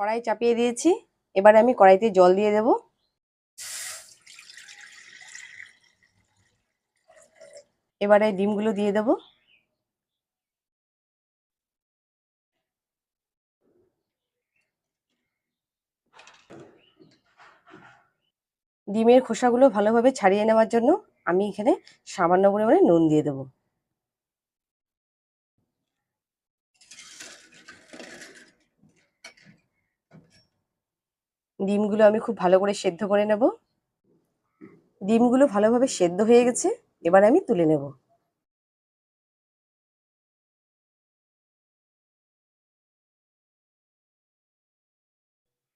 কড়াই চাপিয়ে দিয়েছি। এবারে আমি কড়াইতে জল দিয়ে দেব। এবারে ডিমগুলো দিয়ে দেব। ডিমের খোসাগুলো ভালোভাবে ছাড়িয়ে নেওয়ার জন্য আমি এখানে সামান্য পরিমাণে নুন দিয়ে দেবো। ডিমগুলো আমি খুব ভালো করে সেদ্ধ করে নেব। ডিমগুলো ভালোভাবে সেদ্ধ হয়ে গেছে, এবার আমি তুলে নেব।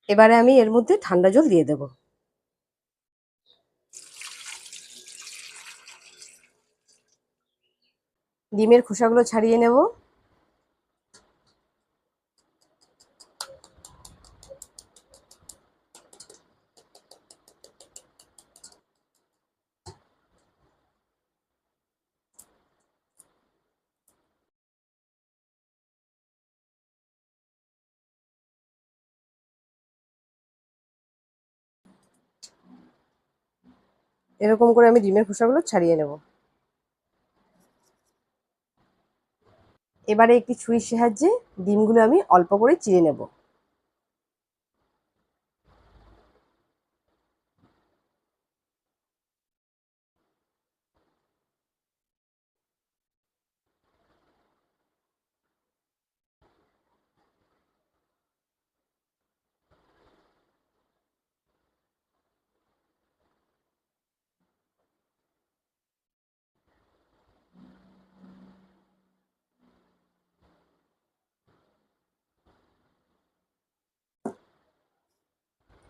এবারে আমি এর মধ্যে ঠান্ডা জল দিয়ে দেব। ডিমের খোসাগুলো ছাড়িয়ে নেব। এরকম করে আমি ডিমের খোসাগুলো ছাড়িয়ে নেব। এবারে একটি ছুরির সাহায্যে ডিমগুলো আমি অল্প করে চিড়ে নেব।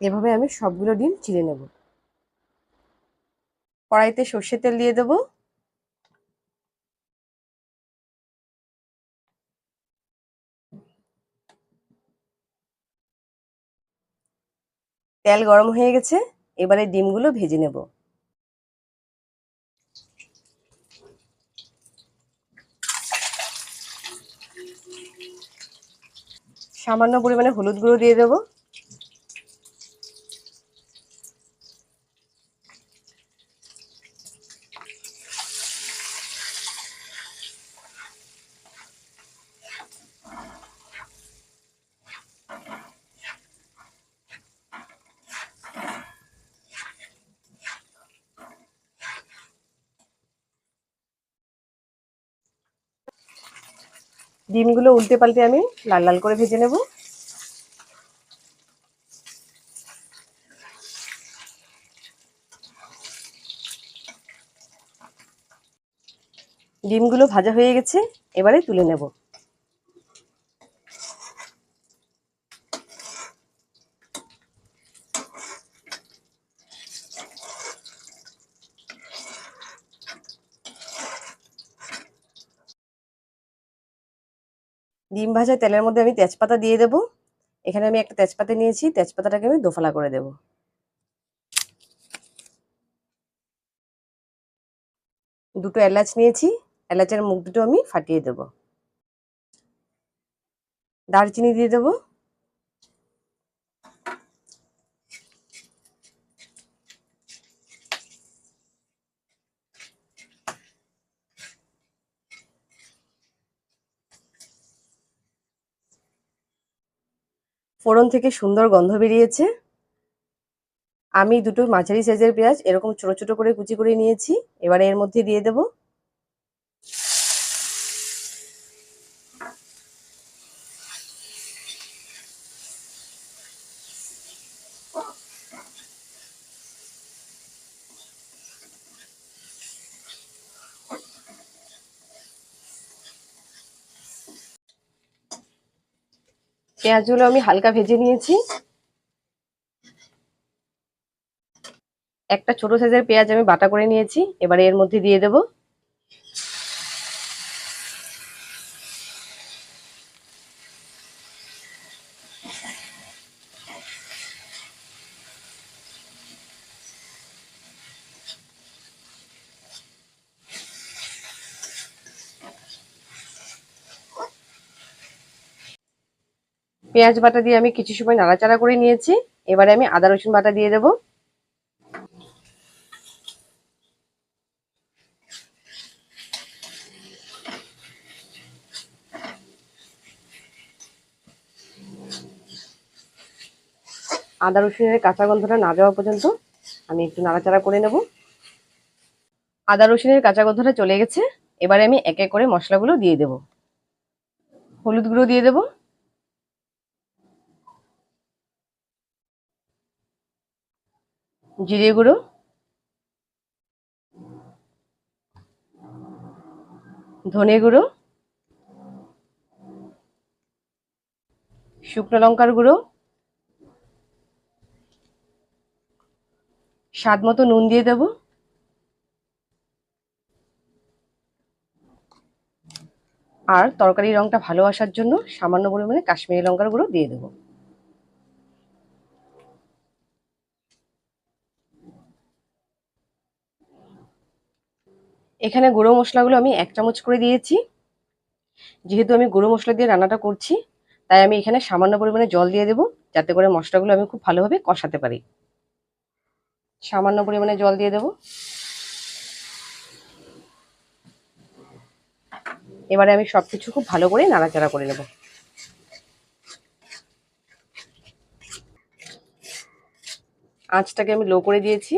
এভাবে আমি সবগুলো ডিম চিড়ে নেব। কড়াইতে সর্ষের তেল দিয়ে দেব। তেল গরম হয়ে গেছে, এবারে ডিমগুলো ভেজে নেব। সামান্য পরিমাণে হলুদ গুঁড়ো দিয়ে দেবো। ডিমগুলো উল্টে পাল্টে আমি লাল লাল করে ভেজে নেব। ডিমগুলো ভাজা হয়ে গেছে, এবারে তুলে নেব। ডিম ভাজা তেলের মধ্যে আমি তেজপাতা দিয়ে দেব। এখানে আমি একটা তেজপাতা নিয়েছি, তেজপাতাটাকে আমি দোফালা করে দেব। দুটো এলাচ নিয়েছি, এলাচের মুখ দুটো আমি ফাটিয়ে দেব। দারচিনি দিয়ে দেব। ফোড়ন থেকে সুন্দর গন্ধ বেরিয়েছে। আমি দুটো মাঝারি সাইজের পেঁয়াজ এরকম ছোট ছোট করে কুচি করে নিয়েছি। এবারে এর মধ্যে দিয়ে দেব পেঁয়াজগুলো আমি হালকা ভেজে নিয়েছি। একটা ছোট সাইজের পেঁয়াজ আমি বাটা করে নিয়েছি, এবারে এর মধ্যে দিয়ে দেব। পেঁয়াজ বাটা দিয়ে আমি কিছু সময় নাড়াচাড়া করে নিয়েছি। এবারে আমি আদা, রসুন বাটা দিয়ে দেবো। আদা, রসুনের কাঁচা গন্ধটা না যাওয়া পর্যন্ত আমি একটু নাড়াচাড়া করে নেব। আদা, রসুনের কাঁচা গন্ধটা চলে গেছে। এবারে আমি এক এক করে মশলাগুলো দিয়ে দেব। হলুদ গুঁড়ো দিয়ে দেব। জিরে গুঁড়ো। ধনে গুঁড়ো। শুকনো লঙ্কার গুঁড়ো। স্বাদ মতো নুন দিয়ে দেব। আর তরকারির রংটা ভালো আসার জন্য সামান্য পরিমাণে কাশ্মীরি লঙ্কার গুঁড়ো দিয়ে দেব। এখানে গুঁড়ো মশলাগুলো আমি এক চামচ করে দিয়েছি। যেহেতু আমি গুঁড়ো মশলা দিয়ে রান্নাটা করছি, তাই আমি এখানে সামান্য পরিমাণে জল দিয়ে দেবো, যাতে করে মশলাগুলো আমি খুব ভালোভাবে কষাতে পারি। সামান্য পরিমাণে জল দিয়ে দেব। এবারে আমি সবকিছু খুব ভালো করে নাড়াচাড়া করে নেব। আঁচটাকে আমি লো করে দিয়েছি।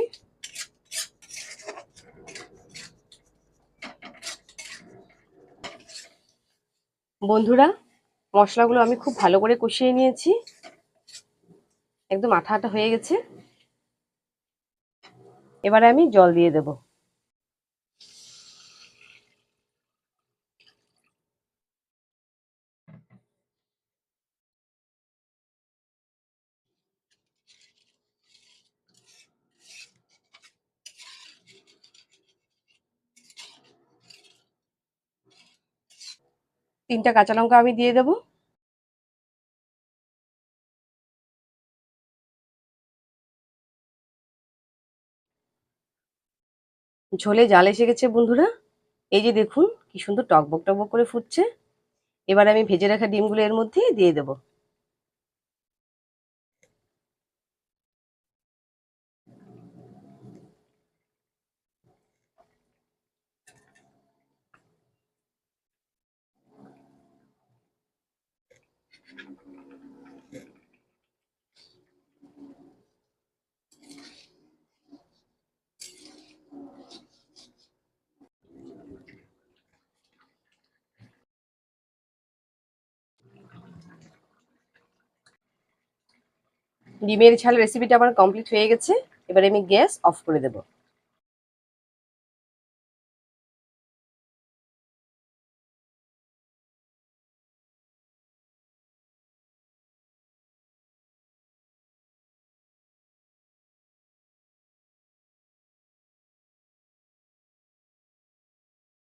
বন্ধুরা, মশলাগুলো আমি খুব ভালো করে কষিয়ে নিয়েছি। একদম আঠা আঠা হয়ে গেছে। এবারে আমি জল দিয়ে দেব। তিনটা কাঁচা লঙ্কা আমি দিয়ে দেব। ঝোলে জাল এসে গেছে বন্ধুরা। এই যে দেখুন, কি সুন্দর টকবক টকবক করে ফুটছে। এবার আমি ভেজে রাখা ডিমগুলো এর মধ্যে দিয়ে দেব। ডিমের ঝাল রেসিপিটা আমার কমপ্লিট হয়ে গেছে। এবার আমি গ্যাস অফ করে দেবো।